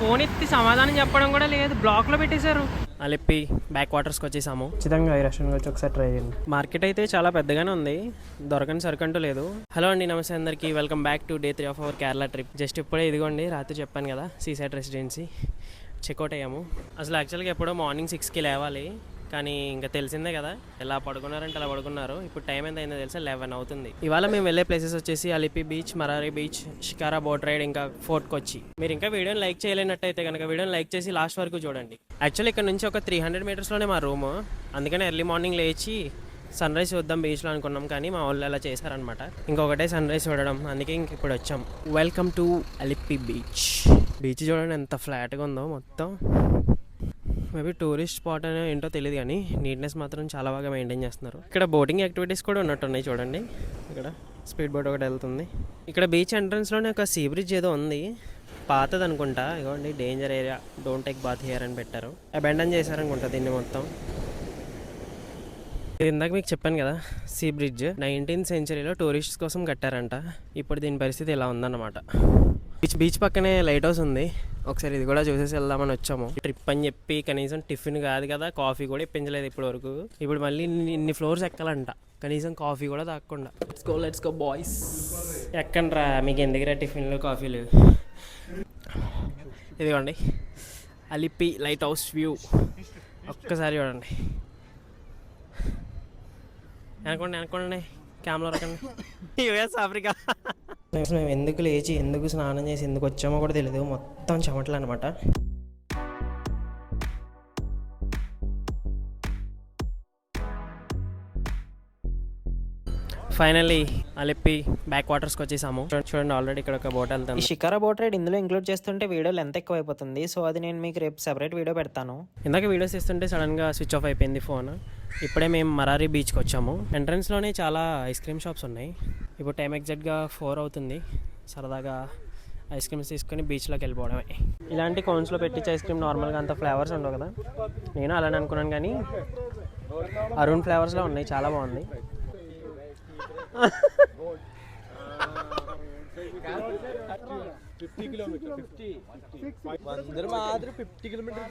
Phone ఎత్తి సమాధానం చెప్పడం కూడా లేదు. బ్లాక్లో పెట్టేశారు. అలిప్పి బ్యాక్ వాటర్స్కి వచ్చేసాము. ఖచ్చితంగా ఈ రెస్టారెంట్ వచ్చి ఒకసారి ట్రై చేయండి. మార్కెట్ అయితే చాలా పెద్దగానే ఉంది. దొరకని సరుకు అంటూ లేదు. హలో అండి నమస్తే అందరికీ. Welcome back to day three of our Kerala trip. Just ఇప్పుడే ఇదిగోండి రాత్రి చెప్పాను కదా సీసైడ్ రెసిడెన్సీ చెక్అవుట్ అయ్యాము. అసలు యాక్చువల్గా ఎప్పుడో మార్నింగ్ సిక్స్కి లేవాలి. కానీ ఇంకా తెలిసిందే కదా ఎలా పడుకున్నారంటే అలా పడుకున్నారు. ఇప్పుడు టైం ఎంత అయిందో తెలుసా? లెవెన్ అవుతుంది. ఇవాళ మేము వెళ్ళే ప్లేసెస్ వచ్చేసి Alleppey beach Marari beach shikara boat ride ఇంకా ఫోర్ట్ కొచ్చి మీరు ఇంకా వీడియోని లైక్ చేయలేనట్టయితే కనుక వీడియోని లైక్ చేసి లాస్ట్ వరకు చూడండి. యాక్చువల్లీ ఇక్కడ నుంచి ఒక త్రీ హండ్రెడ్ మీటర్స్లోనే మా రూమ్ అందుకని ఎర్లీ మార్నింగ్ లేచి సన్ రైజ్ చూద్దాం బీచ్లో అనుకున్నాం కానీ మా వాళ్ళు అలా చేశారనమాట ఇంకొకటే సన్ రైజ్ చూడడం అందుకే ఇంక ఇప్పుడు వచ్చాం. Welcome to Alleppey beach. Beach చూడండి ఎంత ఫ్లాట్గా ఉందో మొత్తం. మేబీ టూరిస్ట్ స్పాట్ అనే ఏంటో తెలియదు కానీ నీట్నెస్ మాత్రం చాలా బాగా మెయింటైన్ చేస్తున్నారు. ఇక్కడ బోటింగ్ యాక్టివిటీస్ కూడా ఉన్నట్టున్నాయి చూడండి. ఇక్కడ స్పీడ్ బోట్ ఒకటి వెళ్తుంది. ఇక్కడ బీచ్ ఎంట్రన్స్లోనే ఒక సీ బ్రిడ్జ్ ఏదో ఉంది. పాతది అనుకుంటా. ఇదిగోండి danger area. Don't take bath here అని పెట్టారు. అబెండన్ చేశారనుకుంటా దీన్ని మొత్తం. ఇది ఇందాక మీకు చెప్పాను కదా సీ బ్రిడ్జ్. నైన్టీన్త్ సెంచరీలో టూరిస్ట్స్ కోసం కట్టారంట. ఇప్పుడు దీని పరిస్థితి ఇలా ఉందన్నమాట. బీచ్ బీచ్ పక్కనే లైట్ హౌస్ ఉంది. ఒకసారి ఇది కూడా చూసేసి వెళ్దామని వచ్చాము. ట్రిప్ అని చెప్పి కనీసం టిఫిన్ కాదు కదా కాఫీ కూడా ఇప్పించలేదు ఇప్పటి వరకు ఇప్పుడు మళ్ళీ ఇన్ని- ఫ్లోర్స్ ఎక్కాలంట. కనీసం కాఫీ కూడా తాగకుండా let's go let's go boys ఎక్కండ్రా మీకు ఎందుకురా టిఫిన్లు కాఫీలు? ఇదిగోండి. Alleppey lighthouse view. ఒక్కసారి చూడండి. అనుకోండి అనుకోండి కెమెరా రకండి. US Africa. మేము ఎందుకు లేచి ఎందుకు స్నానం చేసి ఎందుకు వచ్చామో కూడా తెలియదు మొత్తం చెమటలు అనమాట ఫైనల్లీ అలిప్పి బ్యాక్ వాటర్స్కి వచ్చేసాము. చూడండి- చూడండి ఆల్రెడీ ఇక్కడ ఒక బోట్ వెళ్తాను ఈ షికారా బోట్ రైడ్ ఇందులో ఇంక్లూడ్ చేస్తుంటే వీడియో లెంత్ ఎక్కువ అయిపోతుంది సో అది నేను మీకు రేపు సెపరేట్ వీడియో పెడతాను. ఇందాక వీడియోస్ ఇస్తుంటే సడన్గా స్విచ్ ఆఫ్ అయిపోయింది ఫోన్ ఇప్పుడే మేము మరారి బీచ్కి వచ్చాము. ఎంట్రన్స్లోనే చాలా ఐస్ క్రీమ్ షాప్స్ ఉన్నాయి. ఇప్పుడు టైం ఎగ్జాక్ట్గా ఫోర్ అవుతుంది. సరదాగా ఐస్ క్రీమ్స్ తీసుకొని బీచ్లోకి వెళ్ళిపోవడమే. ఇలాంటి కోన్స్లో పెట్టించే ఐస్ క్రీమ్ నార్మల్గా అంత ఫ్లేవర్స్ ఉండవు కదా. నేను అలానే అనుకున్నాను కానీ అరుణ్ ఫ్లేవర్స్లో ఉన్నాయి. చాలా బాగుంది. అందరు ఫిఫ్టీ కిలోమీటర్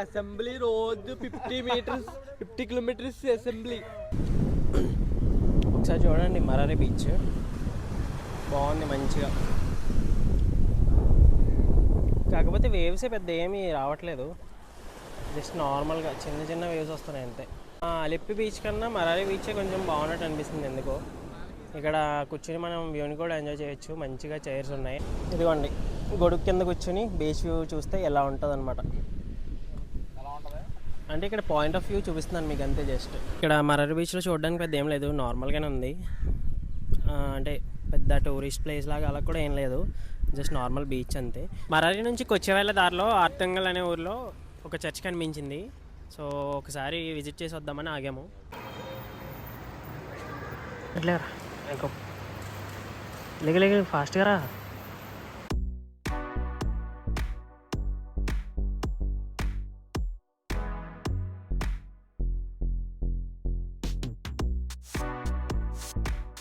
అసెంబ్లీ రోజు fifty meters fifty kilometers assembly ఒకసారి చూడండి మరారి బీచ్. బాగుంది మంచిగా కాకపోతే వేవ్సే పెద్ద ఏమీ రావట్లేదు జస్ట్ నార్మల్గా చిన్న చిన్న వేవ్స్ వస్తున్నాయి అంతే అలిప్పి బీచ్ కన్నా మరారి బీచే కొంచెం బాగున్నట్టు అనిపిస్తుంది ఎందుకో. ఇక్కడ కూర్చొని మనం వ్యూని కూడా ఎంజాయ్ చేయొచ్చు. మంచిగా చైర్స్ ఉన్నాయి. ఇదిగోండి గొడుగు కింద కూర్చొని బీచ్ వ్యూ చూస్తే ఎలా ఉంటుంది అనమాట అంటే ఇక్కడ పాయింట్ ఆఫ్ వ్యూ చూపిస్తున్నాను మీకు అంతే జస్ట్. ఇక్కడ మరారి బీచ్లో చూడడానికి పెద్ద ఏం లేదు. నార్మల్గానే ఉంది. అంటే పెద్ద టూరిస్ట్ ప్లేస్ లాగా అలా కూడా ఏం లేదు. జస్ట్ నార్మల్ బీచ్ అంతే. మరారి నుంచి కొచ్చేవేళ దారిలో ఆర్తంగల్ అనే ఊర్లో ఒక చర్చ్ కనిపించింది. సో ఒకసారి విజిట్ చేసి వద్దామని ఆగాము లేక ఫాస్ట్గా రా.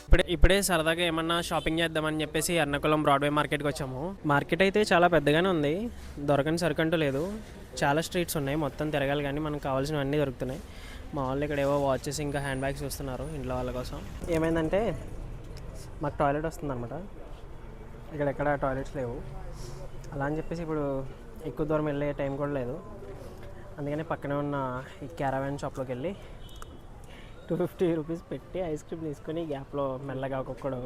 ఇప్పుడే ఇప్పుడే సరదాగా ఏమన్నా షాపింగ్ చేద్దామని చెప్పేసి ఎర్నకుళం బ్రాడ్వే మార్కెట్కి వచ్చాము. మార్కెట్ అయితే చాలా పెద్దగానే ఉంది. దొరకని సరుకు అంటూ లేదు. చాలా స్ట్రీట్స్ ఉన్నాయి మొత్తం తిరగాలి కానీ మనకు కావాల్సినవన్నీ దొరుకుతున్నాయి. మా వాళ్ళు ఇక్కడ ఏవో వాచెస్ ఇంకా హ్యాండ్ బ్యాగ్స్ చూస్తున్నారు ఇంట్లో వాళ్ళ కోసం. ఏమైందంటే మాకు టాయిలెట్ వస్తుందన్నమాట. ఇక్కడ ఎక్కడ టాయిలెట్స్ లేవు. అలా అని చెప్పేసి ఇప్పుడు ఎక్కువ దూరం వెళ్ళే టైం కూడా లేదు. అందుకని పక్కనే ఉన్న ఈ క్యారవాన్ షాప్లోకి వెళ్ళి టూ ఫిఫ్టీ రూపీస్ పెట్టి ఐస్ క్రీమ్ తీసుకొని గ్యాప్లో మెల్లగా ఒక్కొక్కడు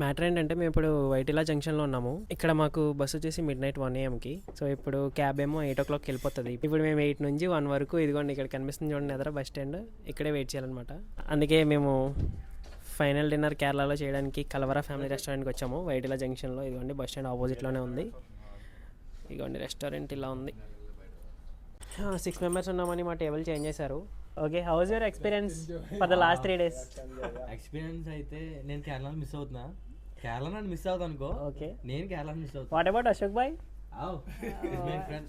మ్యాటర్ ఏంటంటే మేము ఇప్పుడు వైటిలా జంక్షన్లో ఉన్నాము. ఇక్కడ మాకు బస్సు వచ్చేసి మిడ్ నైట్ వన్ ఏఎంకి సో ఇప్పుడు క్యాబ్ ఏమో ఎయిట్ ఓ క్లాక్కి వెళ్ళిపోతుంది. ఇప్పుడు మేము ఎయిట్ నుంచి వన్ వరకు ఇదిగోండి ఇక్కడ కనిపిస్తుంది చూడండి ఎదర బస్ స్టాండ్. ఇక్కడే వెయిట్ చేయాలన్నమాట. అందుకే మేము ఫైనల్ డిన్నర్ కేరళలో చేయడానికి కలవరా ఫ్యామిలీ రెస్టారెంట్కి వచ్చాము. వైటిలా జంక్షన్లో ఇదిగోండి బస్ స్టాండ్ ఆపోజిట్లోనే ఉంది. ఇదిగోండి రెస్టారెంట్ ఇలా ఉంది. సిక్స్ మెంబర్స్ ఉన్నామని మా టేబుల్ చేంజ్ చేశారు. Okay how's your experience for the last three days experience అయితే నేను కేరళ మిస్ అవుతున్నా. కేరళ నన్ను మిస్ అవుతా అనుకో ఓకే నేను కేరళ మిస్ అవుతా what about Ashok boy my friend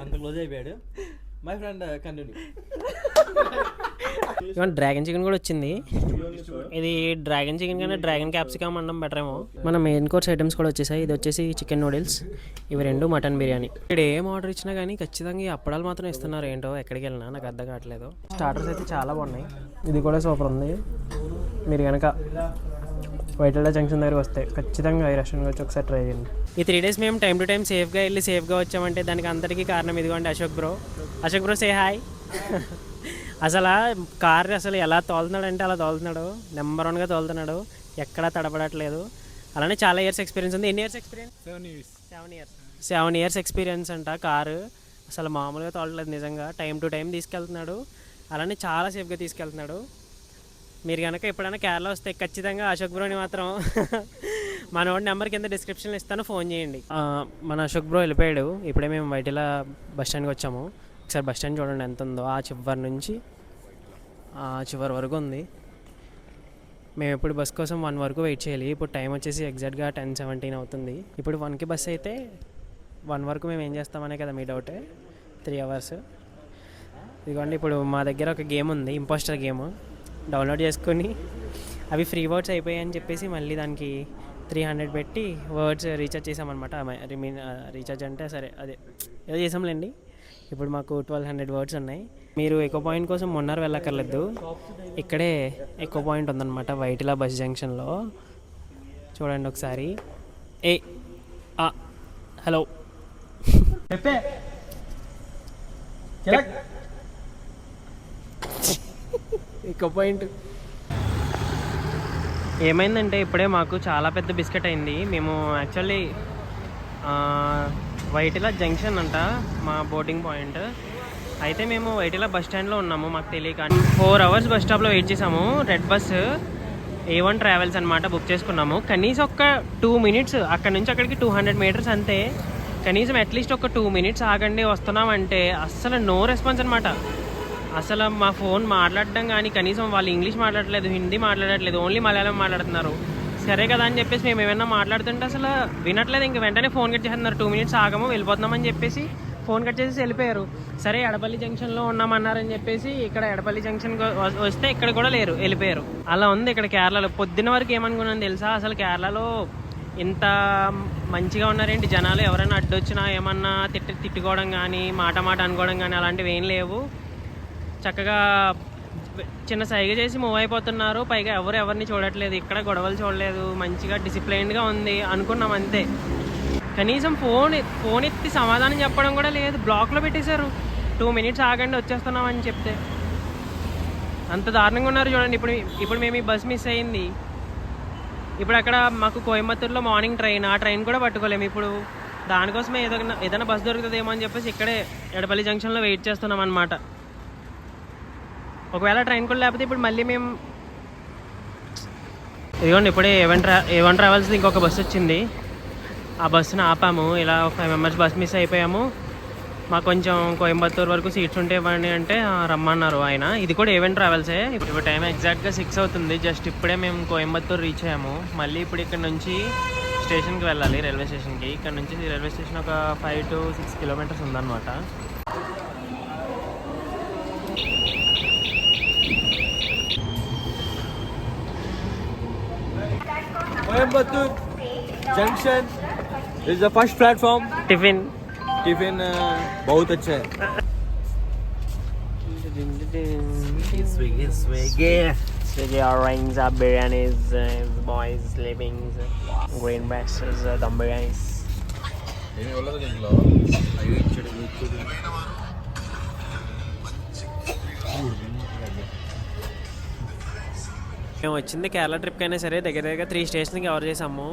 అంత క్లోజ్ అయిపోయాడు. మై ఫ్రెండ్ కంటిన్యూ ఇవన్న డ్రాగన్ చికెన్ కూడా వచ్చింది. ఇది డ్రాగన్ చికెన్ కన్నా డ్రాగన్ క్యాప్సికమ్ అన్నం బెటర్ ఏమో. మన మెయిన్ కోర్స్ ఐటమ్స్ కూడా వచ్చేసాయి. ఇది వచ్చేసి చికెన్ నూడిల్స్. ఇవి రెండు మటన్ బిర్యానీ. ఇక్కడ ఏం ఆర్డర్ ఇచ్చినా కానీ ఖచ్చితంగా ఈ అప్పడాలు మాత్రం ఇస్తున్నారు. ఏంటో ఎక్కడికి వెళ్ళినా నాకు అర్థం కావట్లేదు. స్టార్టర్స్ అయితే చాలా బాగున్నాయి. ఇది కూడా సూపర్ ఉంది. మీరు కనుక వైటల్డా జంక్షన్ దగ్గర వస్తే ఖచ్చితంగా ఈ రెస్టారెంట్ వచ్చి ఒకసారి ట్రై చేయండి. ఈ త్రీ డేస్ మేము టైం టు టైం సేఫ్గా వెళ్ళి సేఫ్గా వచ్చామంటే దానికి అందరికీ కారణం ఇదిగోండి Ashok bro Ashok bro say hi అసలు కార్ అసలు ఎలా తోలుతున్నాడు అంటే అలా తోలుతున్నాడు. నెంబర్ వన్గా తోలుతున్నాడు. ఎక్కడా తడబడట్లేదు. అలానే చాలా ఇయర్స్ ఎక్స్పీరియన్స్ ఉంది. ఎన్ని years experience seven years seven years seven years experience అంట కారు. అసలు మామూలుగా తోలట్లేదు నిజంగా. టైం టు టైం తీసుకెళ్తున్నాడు. అలానే చాలా సేఫ్గా తీసుకెళ్తున్నాడు. మీరు కనుక ఎప్పుడైనా కేరళ వస్తే ఖచ్చితంగా అశోక్ బ్రోని మాత్రం మన వాడి నెంబర్ కింద డిస్క్రిప్షన్లో ఇస్తాను. ఫోన్ చేయండి. మన అశోక్ బ్రో వెళ్ళిపోయాడు. ఇప్పుడే మేము వైటిలా బస్ స్టాండ్కి వచ్చాము. ఒకసారి బస్ స్టాండ్ చూడండి ఎంత ఉందో. ఆ చివరి నుంచి ఆ చివరి వరకు ఉంది. మేము ఎప్పుడు బస్ కోసం వన్ వరకు వెయిట్ చేయాలి. ఇప్పుడు టైం వచ్చేసి ఎగ్జాక్ట్గా టెన్ సెవెంటీన్ అవుతుంది. ఇప్పుడు వన్కి బస్ అయితే వన్ వరకు మేము ఏం చేస్తామనే కదా మీ డౌటే. Three hours. ఇదిగోండి ఇప్పుడు మా దగ్గర ఒక గేమ్ ఉంది ఇంపోస్టర్ గేమ్. డౌన్లోడ్ చేసుకొని అవి ఫ్రీ వర్డ్స్ అయిపోయాయని చెప్పేసి మళ్ళీ దానికి త్రీ హండ్రెడ్ పెట్టి వర్డ్స్ రీఛార్జ్ చేసామన్నమాట. రిమీన్ రీఛార్జ్ అంటే సరే అదే ఏదో చేసాంలేండి. ఇప్పుడు మాకు ట్వెల్వ్ హండ్రెడ్ వర్డ్స్ ఉన్నాయి. మీరు ఎకో పాయింట్ కోసం మొన్నారు వెళ్ళక్కర్లేదు. ఇక్కడే ఎకో పాయింట్ ఉందన్నమాట వైటిలా బస్ జంక్షన్లో చూడండి ఒకసారి. ఏ హలో ఎకో పాయింట్ ఏమైందంటే ఇప్పుడే మాకు చాలా పెద్ద బిస్కెట్ అయింది. మేము యాక్చువల్లీ వైటిలా జంక్షన్ అంట మా బోటింగ్ పాయింట్. అయితే మేము వైటిలా బస్ స్టాండ్లో ఉన్నాము మాకు తెలియక. ఫోర్ అవర్స్ బస్ స్టాప్లో వెయిట్ చేసాము red bus A one travels అనమాట బుక్ చేసుకున్నాము. కనీసం ఒక టూ మినిట్స్ అక్కడ నుంచి అక్కడికి టూ హండ్రెడ్ మీటర్స్ అంతే. కనీసం అట్లీస్ట్ ఒక టూ మినిట్స్ ఆగండి వస్తున్నామంటే అస్సలు నో రెస్పాన్స్ అనమాట అసలు మా ఫోన్ మాట్లాడడం కానీ కనీసం వాళ్ళు ఇంగ్లీష్ మాట్లాడట్లేదు హిందీ మాట్లాడట్లేదు ఓన్లీ మలయాళం మాట్లాడుతున్నారు. సరే కదా అని చెప్పేసి మేము ఏమైనా మాట్లాడుతుంటే అసలు వినట్లేదు. ఇంక వెంటనే ఫోన్ కట్ చేస్తున్నారు. టూ మినిట్స్ ఆగము వెళ్ళిపోతున్నామని చెప్పేసి ఫోన్ కట్ చేసి వెళ్ళిపోయారు. సరే ఎడపల్లి జంక్షన్లో ఉన్నామన్నారని చెప్పేసి ఇక్కడ ఎడపల్లి జంక్షన్ వస్తే ఇక్కడ కూడా లేరు వెళ్ళిపోయారు. అలా ఉంది ఇక్కడ కేరళలో. పొద్దున్న వరకు ఏమనుకున్నాను తెలుసా? అసలు కేరళలో ఇంత మంచిగా ఉన్నారేంటి? జనాలు ఎవరైనా అడ్డొచ్చినా ఏమన్నా తిట్టి తిట్టుకోవడం కానీ మాట మాట అనుకోవడం కానీ అలాంటివి ఏం లేవు. చక్కగా చిన్న సైగ చేసి మూవ్ అయిపోతున్నారు. పైగా ఎవరు ఎవరిని చూడట్లేదు. ఇక్కడ గొడవలు చూడలేదు. మంచిగా డిసిప్లైన్డ్గా ఉంది అనుకున్నాం అంతే. కనీసం ఫోన్ ఫోన్ ఎత్తి సమాధానం చెప్పడం కూడా లేదు. బ్లాక్లో పెట్టేశారు. టూ మినిట్స్ ఆగండి వచ్చేస్తున్నాం అని చెప్తే. అంత దారుణంగా ఉన్నారు చూడండి. ఇప్పుడు ఇప్పుడు మేము ఈ బస్ మిస్ అయింది. ఇప్పుడు అక్కడ మాకు కోయంబత్తూరులో మార్నింగ్ ట్రైన్ ఆ ట్రైన్ కూడా పట్టుకోలేము ఇప్పుడు. దానికోసమే ఏదైనా ఏదైనా బస్ దొరుకుతుందేమో అని చెప్పేసి ఇక్కడే ఎడపల్లి జంక్షన్లో వెయిట్ చేస్తున్నాం అనమాట ఒకవేళ ట్రైన్ కూడా లేకపోతే ఇప్పుడు మళ్ళీ మేము ఇదిగోండి ఇప్పుడే ఏవన్ ట్రా ఏవన్ ట్రావెల్స్ ఇంకొక బస్సు వచ్చింది. ఆ బస్సును ఆపాము. ఇలా ఒక ఫైవ్ మెంబర్స్ బస్ మిస్ అయిపోయాము. మాకు కొంచెం కోయంబత్తూరు వరకు సీట్స్ ఉంటే ఇవ్వండి అంటే రమ్మన్నారు ఆయన. ఇది కూడా ఏవెన్ ట్రావెల్సే ఇప్పుడు టైం ఎగ్జాక్ట్గా సిక్స్ అవుతుంది. జస్ట్ ఇప్పుడే మేము కోయంబత్తూరు రీచ్ అయ్యాము. మళ్ళీ ఇప్పుడు ఇక్కడ నుంచి స్టేషన్కి వెళ్ళాలి రైల్వే స్టేషన్కి ఇక్కడ నుంచి రైల్వే స్టేషన్ ఒక ఫైవ్ టు సిక్స్ కిలోమీటర్స్ ఉందన్నమాట. Coimbatore junction is the first platform. Tiffin. Tiffin uh, बहुत अच्छा Swiggy, swiggy, swiggy. Swiggy orange, uh, biryanis, uh, boys, uh, green uh, biryanis. మేము వచ్చింది కేరళ ట్రిప్ అయినా సరే దగ్గర దగ్గర త్రీ స్టేషన్కి కవర్ చేసాము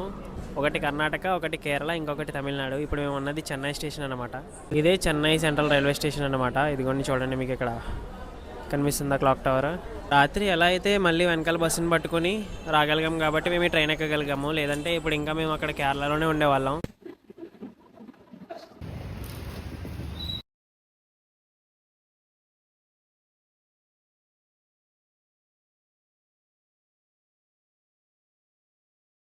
ఒకటి కర్ణాటక ఒకటి కేరళ ఇంకొకటి తమిళనాడు. ఇప్పుడు మేము ఉన్నది చెన్నై స్టేషన్ అనమాట ఇదే చెన్నై సెంట్రల్ రైల్వే స్టేషన్ అనమాట ఇదిగోండి చూడండి మీకు ఇక్కడ కనిపిస్తుందా క్లాక్ టవర్ రాత్రి ఎలా అయితే మళ్ళీ వెనకాల బస్సుని పట్టుకొని రాగలిగాం కాబట్టి మేము ఈ ట్రైన్ ఎక్కగలిగాము. లేదంటే ఇప్పుడు ఇంకా మేము అక్కడ కేరళలోనే ఉండేవాళ్ళం.